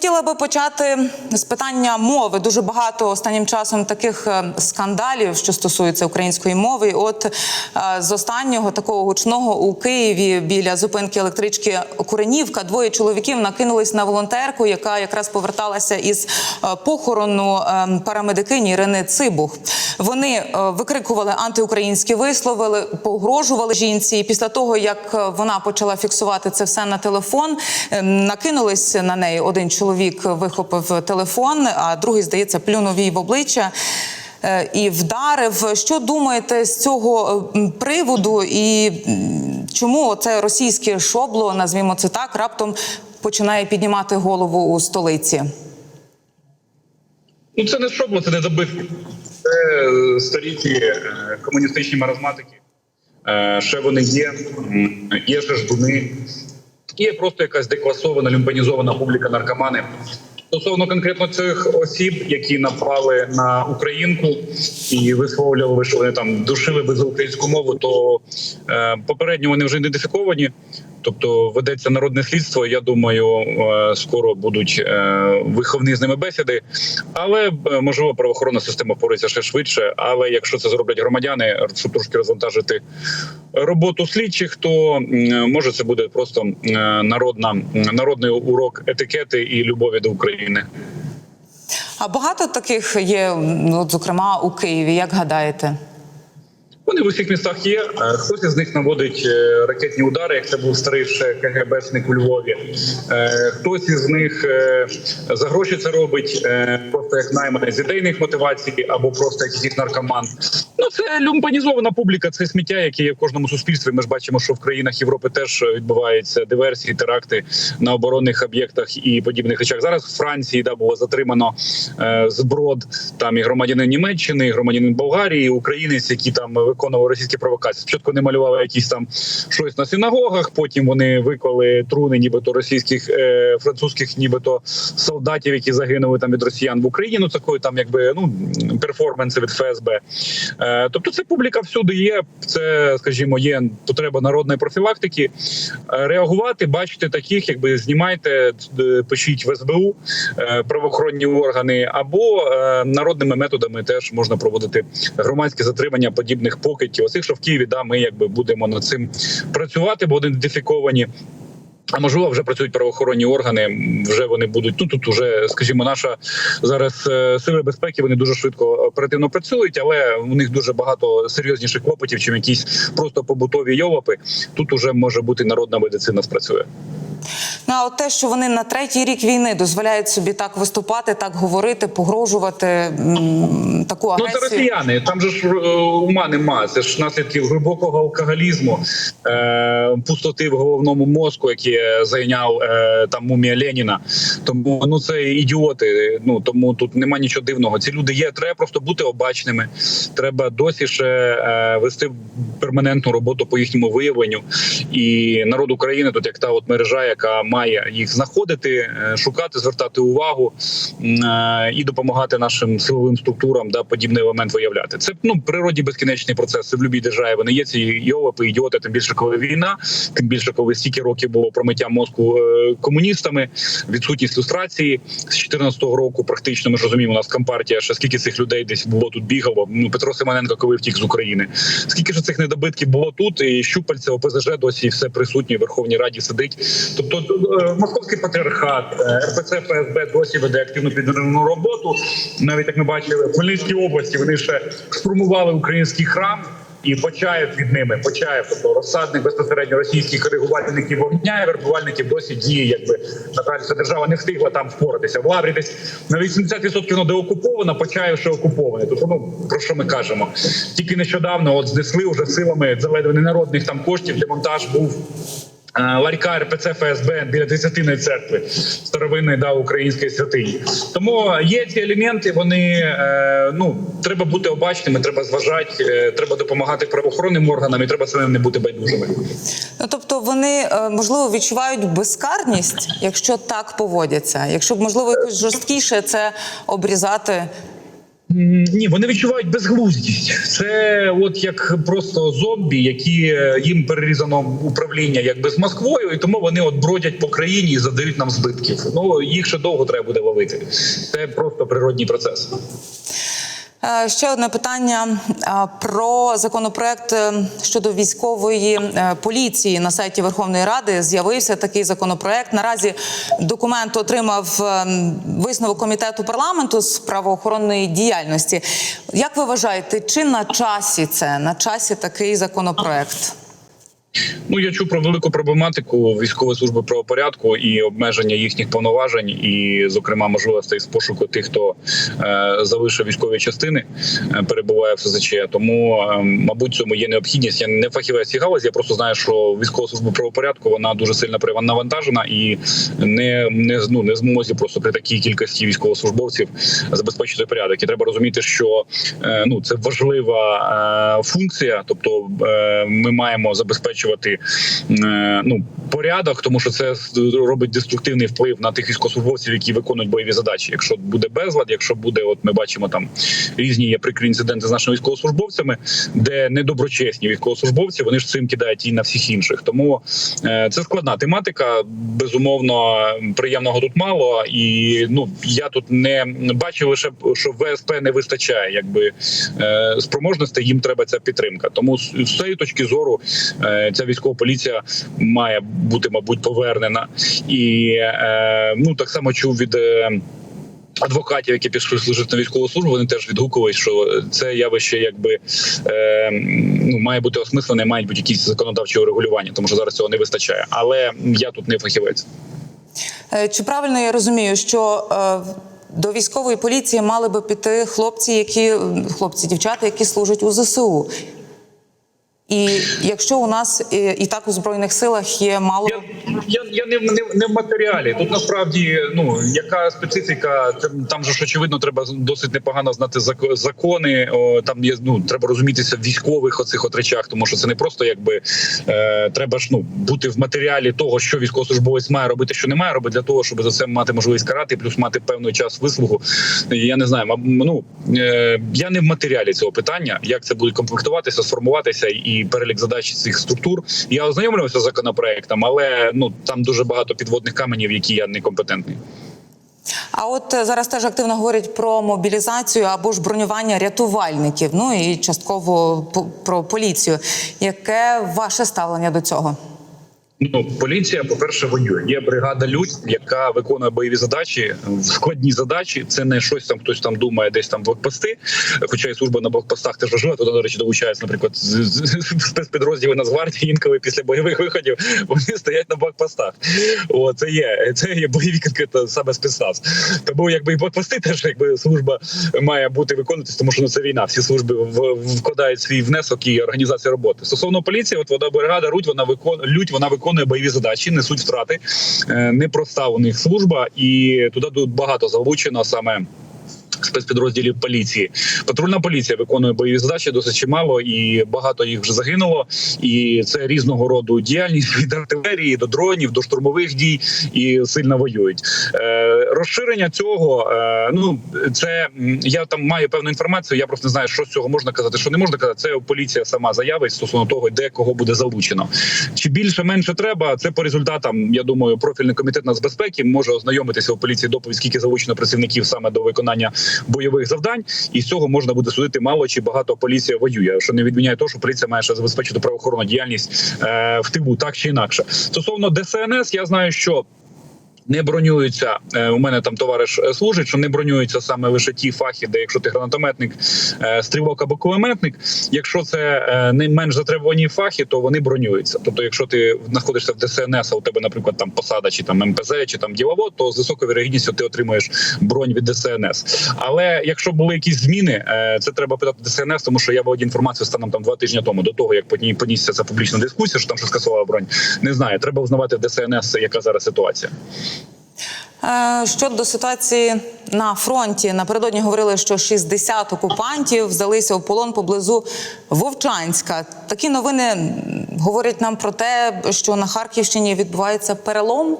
Хотіла би почати з питання мови. Дуже багато останнім часом таких е, скандалів, що стосуються української мови. От е, з останнього такого гучного у Києві біля зупинки електрички Куренівка двоє чоловіків накинулись на волонтерку, яка якраз поверталася із е, похорону парамедикині Ірини Цибух. Вони викрикували антиукраїнські вислови, погрожували жінці. І після того, як вона почала фіксувати це все на телефон, накинулись на неї. Один чоловік вихопив телефон, а другий, здається, плюнув їй в обличчя. е, І вдарив. Що думаєте з цього приводу, і чому це російське шобло, назвімо це так, раптом починає піднімати голову у столиці? Ну, це не шобло, це не добитки. Це е, старі ті е, комуністичні маразматики. Ще вони є, є ще ждуни. Є просто якась декласована, люмпанізована публіка наркомани. Стосовно конкретно цих осіб, які напали на українку і висловлювали, що вони там душили би за українську мову, то е, попередньо вони вже ідентифіковані. Тобто ведеться народне слідство. Я думаю, е, скоро будуть е, виховні з ними бесіди. Але е, можливо правоохоронна система впорається ще швидше. Але якщо це зроблять громадяни, щоб трошки розвантажити роботу слідчих, то може це буде просто народна народний урок етикети і любові до України. А багато таких є, ну, от, зокрема, у Києві. Як гадаєте? Вони в усіх містах є. Е, Хтось із них наводить е, ракетні удари, як це був старий ще КГБшник у Львові. Е, Хтось із них за гроші це робить просто як наймане з ідейних мотивацій або просто як якийсь наркоман. Ну це люмпанізована публіка, це сміття, яке є в кожному суспільстві. Ми ж бачимо, що в країнах Європи теж відбуваються диверсії, теракти на оборонних об'єктах і подібних речах. Зараз в Франції да було затримано зброд там і громадянин Німеччини, і громадянин Болгарії, і українець, які там виконували російські провокації. Спочатку вони малювали якісь там щось на синагогах. Потім вони виклали труни, нібито російських е, французьких, нібито солдатів, які загинули там від росіян в Україні. Ну такої там, якби ну перформанси від ФСБ. Е, тобто, це публіка всюди є. Це, скажімо, є потреба народної профілактики. Е, реагувати, бачити таких, якби знімайте, е, пишіть в СБУ е, правоохоронні органи, або е, народними методами теж можна проводити громадське затримання подібних покидьків. Оцих, що в Києві, да, ми якби будемо над цим працювати, бо ідентифіковані. А можливо, вже працюють правоохоронні органи. Вже вони будуть ну тут. Уже скажімо, наша зараз е, сили безпеки. Вони дуже швидко оперативно працюють, але у них дуже багато серйозніших клопотів, чим якісь просто побутові йолопи. Тут уже може бути народна медицина спрацює. Ну а от те, що вони на третій рік війни дозволяють собі так виступати, так говорити, погрожувати м, таку Ну це росіяни. Там же ж е, ума нема. Це ж наслідки глибокого алкоголізму, е, пустоти в головному мозку, які зайняв е, там мумія Леніна. Тому ну це ідіоти. Ну тому тут нема нічого дивного. Ці люди є. Треба просто бути обачними. Треба досі ще е, вести перманентну роботу по їхньому виявленню. І народ України тут як та от мережа, яка має їх знаходити, е, шукати, звертати увагу е, і допомагати нашим силовим структурам да подібний елемент виявляти. Це ну природі безкінечний процес. Це в будь-якій державі вони є ці йолопи, ідіоти. Тим більше коли війна, тим більше коли стільки років було промиття мозку е, комуністами, відсутність люстрації з 2014 року. Практично ми ж розуміємо, у нас компартія. Ще скільки цих людей десь було тут бігало. Ну Петро Симоненко, коли втік з України. Скільки ж цих недобитків було тут, і щупальця ОПЗЖ досі все присутні в Верховній Раді сидить. Тобто е, московський патріархат, е, РПЦ ФСБ досі веде активну підривну роботу. Навіть як ми бачили в Хмельницькій області, вони ще штурмували український храм. І Почаєв від ними, Почаєв, тобто розсадник безпосередньо російських регулювальників вогня і вербувальників досі діє. Якби на жаль, ця держава не встигла там впоратися. В Лаврі десь на 80% воно деокуповано, Почаєв ще окупований. Тобто, ну про що ми кажемо? Тільки нещодавно от знесли вже силами заледве ненародних там коштів. Демонтаж був. Ларька РПЦ ФСБ біля десятиної церкви старовинної да української святині. Тому є ці елементи. Вони е, ну треба бути обачними, треба зважати, е, треба допомагати правоохоронним органам, і треба самим не бути байдужими. Ну тобто вони е, можливо відчувають безкарність, якщо так поводяться. Якщо б можливо якось жорсткіше це обрізати. Ні, вони відчувають безглуздість. Це от як просто зомбі, які е, їм перерізано управління якби з Москвою, і тому вони от бродять по країні і задають нам збитків. Ну їх ще довго треба буде ловити. Це просто природній процес. Е, Ще одне питання е, про законопроект е, щодо військової поліції на сайті Верховної Ради. З'явився такий законопроект. Наразі документ отримав висновок комітету парламенту з правоохоронної діяльності. Як ви вважаєте, чи на часі це на часі такий законопроект? Ну я чув про велику проблематику військової служби правопорядку і обмеження їхніх повноважень, і, зокрема, можливостей з пошуку тих, хто е, залишив військові частини, е, перебуває в СЗЧ. Тому, е, мабуть, цьому є необхідність. Я не фахівець цієї галузі, Я просто знаю, що військова служба правопорядку вона дуже сильно навантажена і не не ну, не змозі просто при такій кількості військовослужбовців забезпечити порядок. І треба розуміти, що ну це важлива функція, тобто ми маємо забезпечувати ну порядок, тому що це робить деструктивний вплив на тих військовослужбовців, які виконують бойові задачі. Якщо буде безлад, якщо буде, от ми бачимо там різні є прикрі інциденти з нашими військовослужбовцями, де недоброчесні військовослужбовці вони ж цим кидають і на всіх інших. Тому е, це складна тематика. Безумовно, приємного тут мало, і ну я тут не бачу лише що ВСП не вистачає, якби е, спроможностей їм треба ця підтримка. Тому з цієї точки зору е, ця військова поліція має бути, мабуть, повернена. І е, ну так само чув від. Е, Адвокатів, які пішли служити на військову службу, вони теж відгукувались, що це явище, якби е, ну має бути осмислене, мають бути якісь законодавчі урегулювання, тому що зараз цього не вистачає. Але я тут не фахівець. Е, Чи правильно я розумію, що до військової поліції мали би піти хлопці, які хлопці, дівчата, які служать у ЗСУ? І якщо у нас і, і так у збройних силах є мало Я, я, я не, не, не в матеріалі. Тут насправді ну яка специфіка, там же ж очевидно, треба досить непогано знати зако- закони. О, там є ну треба розумітися в військових оцих от речах, тому що це не просто якби е, треба ж ну бути в матеріалі того, що військовослужбовець має робити, що не має робити, для того, щоб за це мати можливість карати, плюс мати певний час вислугу. Я не знаю, ну е, я не в матеріалі цього питання, як це буде комплектуватися, сформуватися і перелік задач цих структур. Я ознайомлювався з законопроектом, але ну там дуже багато підводних каменів, які я не компетентний. А от е, зараз теж активно говорять про мобілізацію або ж бронювання рятувальників. Ну і частково про поліцію. Яке ваше ставлення до цього? Ну, поліція, по перше, воює. Є бригада людь, яка виконує бойові задачі, складні задачі. Це не щось там, хтось там думає, десь там блокпости. Хоча і служба на блокпостах теж важлива. Туди, до речі, долучаються, наприклад, спецпідрозділи Нацгвардії інколи після бойових виходів вони стоять на блокпостах. О, це є це є бойові конкретно саме спецназ. Тому якби і блокпости теж якби служба має бути виконуватись, тому що ну, це війна. Всі служби вкладають свій внесок і організація роботи. Стосовно поліції, от вода бригада Руть, вона виконує лють, вона виконує бойові задачі, несуть втрати. Е, Непроста у них служба, і туди багато залучено саме. Спецпідрозділів поліції патрульна поліція виконує бойові задачі досить чимало, і багато їх вже загинуло. І це різного роду діяльність від артилерії до дронів, до штурмових дій і сильно воюють. Розширення цього е, ну це я там маю певну інформацію. Я просто не знаю, що з цього можна казати, що не можна казати. Це поліція сама заявить стосовно того, де кого буде залучено. Чи більше менше треба? Це по результатам. Я думаю, профільний комітет нацбезпеки може ознайомитися у поліції доповідь, скільки залучено працівників саме до виконання бойових завдань, і з цього можна буде судити мало чи багато поліція воює. Що не відміняє того, що поліція має ще забезпечити правоохоронну діяльність е, в тилу, так чи інакше. Стосовно ДСНС, я знаю, що. Не бронюються е, у мене там товариш е, служить, що не бронюються саме лише ті фахи, де якщо ти гранатометник, е, стрілок або кулеметник. Якщо це не менш затребувані фахи, то вони бронюються. Тобто, якщо ти знаходишся в ДСНС, а у тебе, наприклад, там посада, чи там МПЗ, чи там діловод, то з високою вірогідністю ти отримуєш бронь від ДСНС. Але якщо були якісь зміни, це треба питати ДСНС, тому що я володію інформацією станом там два тижні тому, до того як по понісся ця публічна дискусія, що там що скасувала бронь. Не знаю, треба узнавати в ДСНС, яка зараз ситуація. Е, Щодо ситуації на фронті, напередодні говорили, що 60 окупантів взялися в полон поблизу Вовчанська. Такі новини говорять нам про те, що на Харківщині відбувається перелом.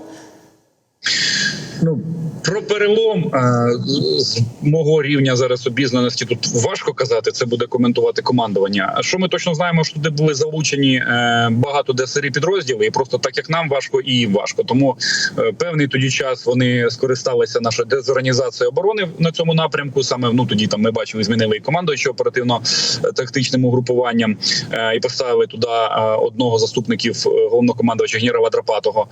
Про перелом е, з- мого рівня зараз обізнаності тут важко казати. Це буде коментувати командування. А що ми точно знаємо, що туди були залучені е, багато ДСРІ підрозділи, і просто так як нам важко, і їм важко. Тому е, певний тоді час вони скористалися нашою дезорганізацією оборони на цьому напрямку. Саме ну тоді там ми бачимо, змінили і командуючого оперативно е, тактичним угрупуванням і поставили туди одного заступників головнокомандувача генерала Драпатого.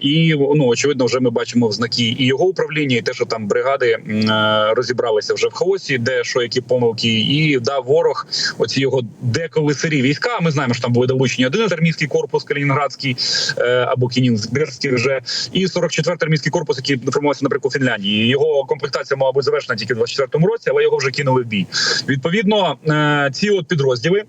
І ну очевидно, вже ми бачимо в знаки і його управління, і те, що там бригади е, розібралися вже в хаосі, де що які помилки, і дав ворог оці його деколи сирі війська. Ми знаємо, що там були долучені один армійський корпус Калінінградський е, або Кінінсберський вже, і 44-й армійський корпус, який формувався, наприклад, у Фінляндії. Його комплектація мала бути завершена тільки в 24-му році, але його вже кинули в бій. Відповідно, е, ці от підрозділи.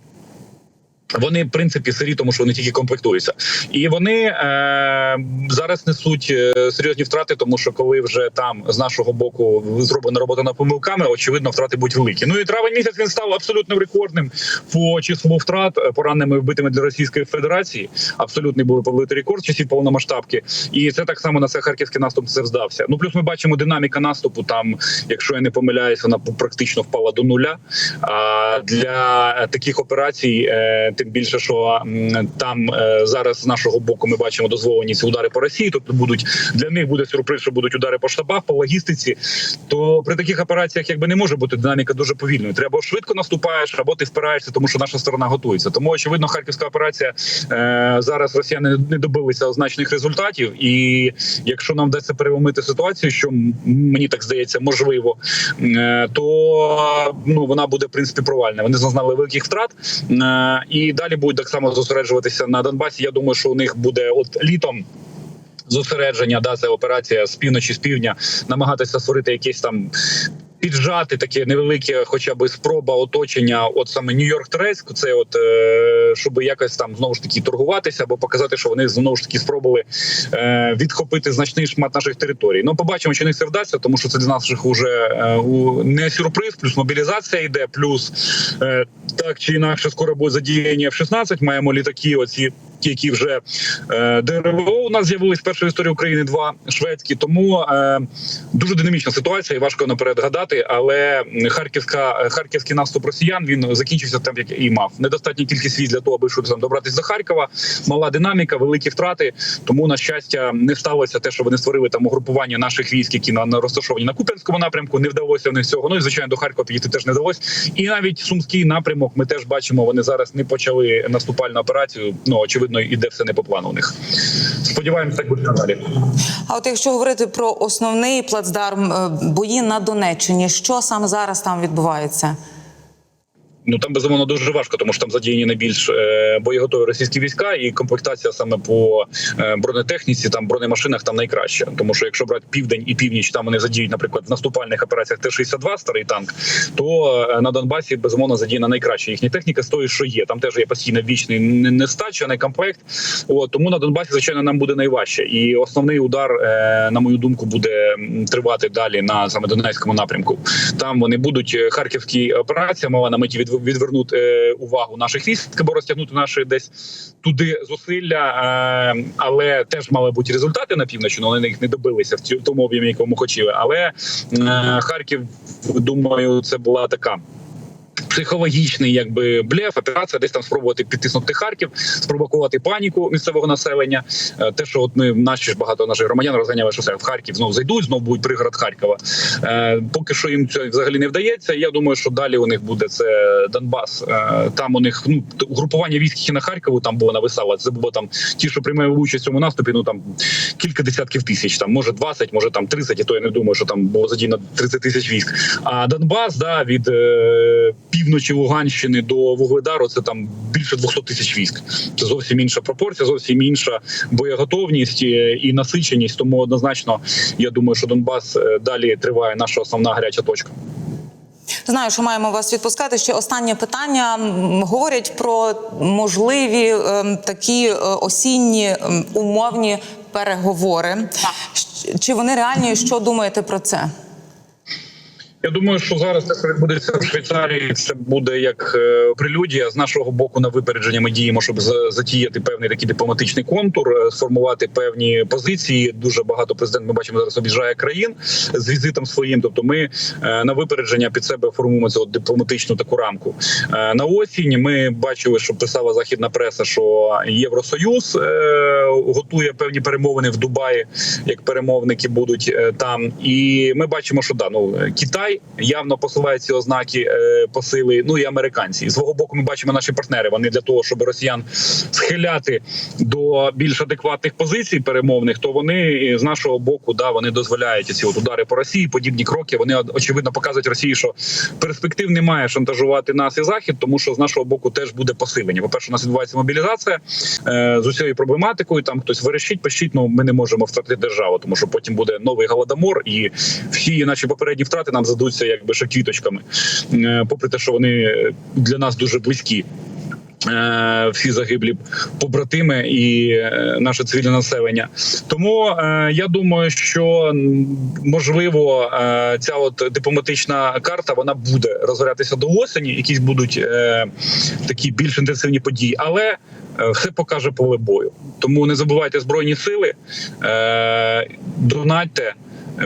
Вони в принципі сирі, тому що вони тільки комплектуються, і вони е, зараз несуть е, серйозні втрати, тому що коли вже там з нашого боку зроблена робота над помилками, очевидно, втрати будуть великі. Ну і травень місяць він став абсолютно рекордним по числу втрат е, пораненими вбитими для Російської Федерації. Абсолютний був побитий рекорд часів повномасштабки, і це так само на це харківський наступ це вздався. Ну плюс ми бачимо динаміка наступу. Там, якщо я не помиляюсь, вона практично впала до нуля. А для е, таких операцій, е, тим більше, що там е, зараз з нашого боку ми бачимо дозволені ці удари по Росії. Тобто будуть для них буде сюрприз, що будуть удари по штабах, по логістиці. То при таких операціях якби не може бути динаміка дуже повільною. Треба швидко наступаєш, або ти впираєшся, тому що наша сторона готується. Тому очевидно, харківська операція е, зараз росіяни не добилися означених результатів. І якщо нам вдасться переломити ситуацію, що мені так здається, можливо, е, то ну вона буде в принципі провальна. Вони зазнали великих втрат і далі будуть так само зосереджуватися на Донбасі. Я думаю, що у них буде от літом. Зосередження, да, це операція з півночі, з півдня, намагатися створити якесь там піджати таке невелике, хоча б спроба оточення, от саме Нью-Йорк Трейск, це от е, щоб якось там знову ж таки торгуватися, або показати, що вони знову ж таки спробували е, відхопити значний шмат наших територій. Ну, побачимо, чи не це вдасться, тому що це для наших уже е, не сюрприз, плюс мобілізація йде, плюс е, так чи інакше скоро буде задіяння F-16, Маємо літаки, оці. Які вже е, ДРВО у нас з'явились першої історії України два шведські, тому е, дуже динамічна ситуація, і важко наперед гадати. Але харківська харківський наступ росіян він закінчився там, як і мав. Недостатня кількість військ для того, аби щоб там добратися до Харкова. Мала динаміка, великі втрати. Тому на щастя не сталося те, що вони створили там угрупування наших військ, які на, на розташовані на Куп'янському напрямку. Не вдалося в них цього. Ну і звичайно до Харкова підійти теж не вдалося. І навіть сумський напрямок ми теж бачимо. Вони зараз не почали наступальну операцію. Ну очевидно, іде все не по плану у них. Сподіваємося, так буде надалі. А от якщо говорити про основний плацдарм е, бої на Донеччині, що саме зараз там відбувається? Ну там безумовно дуже важко, тому що там задіяні найбільш е, боєготові російські війська, і комплектація саме по е, бронетехніці, там бронемашинах там найкраща. Тому що якщо брати південь і північ, там вони задіють, наприклад, в наступальних операціях Т-62, старий танк, то е, на Донбасі безумовно задіяна найкраща їхня техніка з тої, що є. Там теж є постійно вічний не- нестача, не комплект. От тому на Донбасі, звичайно, нам буде найважче. І основний удар, на мою думку, буде тривати далі на саме Донецькому напрямку. Там вони будуть харківські операції, мова на меті від, відвернути е, увагу наших військ, або розтягнути наші десь туди зусилля, е, але теж мали бути результати на півночі, але вони їх не добилися в тому об'ємі, якому хотіли. Але е, Харків, думаю, це була така. Психологічний, якби блеф, операція, десь там спробувати підтиснути Харків, спровокувати паніку місцевого населення. Е, Те, що от ми наші ж багато наших громадян розганяли, що все в Харків знову зайдуть, знову будуть пригород Харкова. Е, Поки що їм це взагалі не вдається. Я думаю, що далі у них буде це Донбас. Е, Там у них ну угрупування військ на Харкову там було нависало. Це було там ті, що приймали участь в цьому наступі. Ну там кілька десятків тисяч, там може 20, може там 30, і то я не думаю, що там було задіяно 30 тисяч військ. А Донбас, да, від півночі Луганщини до Вугледару, це там більше 200 тисяч військ. Це зовсім інша пропорція, зовсім інша боєготовність е, і насиченість. Тому однозначно, я думаю, що Донбас е, далі триває наша основна гаряча точка. Знаю, що маємо вас відпускати. Ще останнє питання. Говорять про можливі ем, такі е, осінні ем, умовні переговори. Щ- Чи вони реальні? Що думаєте про це? Я думаю, що зараз те, що відбудеться в Швейцарії, це буде як е, прелюдія з нашого боку на випередження. Ми діємо, щоб за- затіяти певний такий дипломатичний контур, е, сформувати певні позиції. Дуже багато президент. Ми бачимо зараз об'їжджає країн з візитом своїм. Тобто, ми е, на випередження під себе формуємо цю дипломатичну таку рамку. На осінь ми бачили, що писала західна преса, що Євросоюз готує певні перемовини в Дубаї, як перемовники будуть там. І ми бачимо, що да, ну Китай явно посилає ці ознаки е, посили. Ну і американці. З свого боку, ми бачимо наші партнери. Вони для того, щоб росіян схиляти до більш адекватних позицій перемовних, то вони з нашого боку да вони дозволяють ці от удари по Росії, подібні кроки. Вони очевидно показують Росії, що перспектив немає шантажувати нас і захід, тому що з нашого боку теж буде посилення. По перше, у нас відбувається мобілізація е, з усією проблематикою. Там хтось верещить, пищить, ну ми не можемо втратити державу, тому що потім буде новий голодомор, і всі наші попередні втрати нам задуться якби ще квіточками, е, попри те, що вони для нас дуже близькі. Е, Всі загиблі побратими і е, наше цивільне населення. Тому я думаю, що можливо ця от дипломатична карта вона буде розгорятися до осені. Якісь будуть такі більш інтенсивні події, але все покаже поле бою. Тому не забувайте збройні сили, донатьте.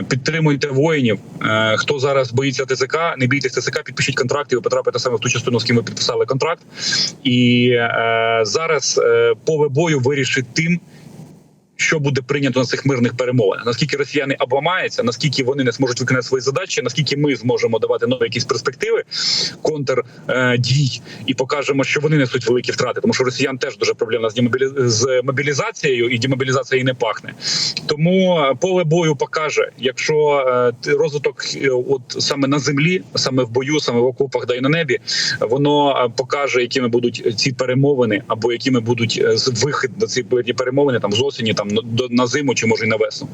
Підтримуйте воїнів. Е, Хто зараз боїться ТЦК, не бійтесь ТЦК, підпишіть контракт, і ви потрапите саме в ту частину, з ким ви підписали контракт. І е, зараз е, поле бою вирішить тим, що буде прийнято на цих мирних перемовинах. Наскільки росіяни обламаються, наскільки вони не зможуть виконати свої задачі, наскільки ми зможемо давати нові якісь перспективи контр е, і покажемо, що вони несуть великі втрати, тому що росіян теж дуже проблемна з демобілі... з мобілізацією, і демобілізація не пахне. Тому е, поле бою покаже, якщо е, розвиток от саме на землі, саме в бою, саме в окопах, да і на небі, воно покаже, якими будуть ці перемовини, або якими будуть вихід на ці перемовини там з осені, там там на зиму чи може й на весну.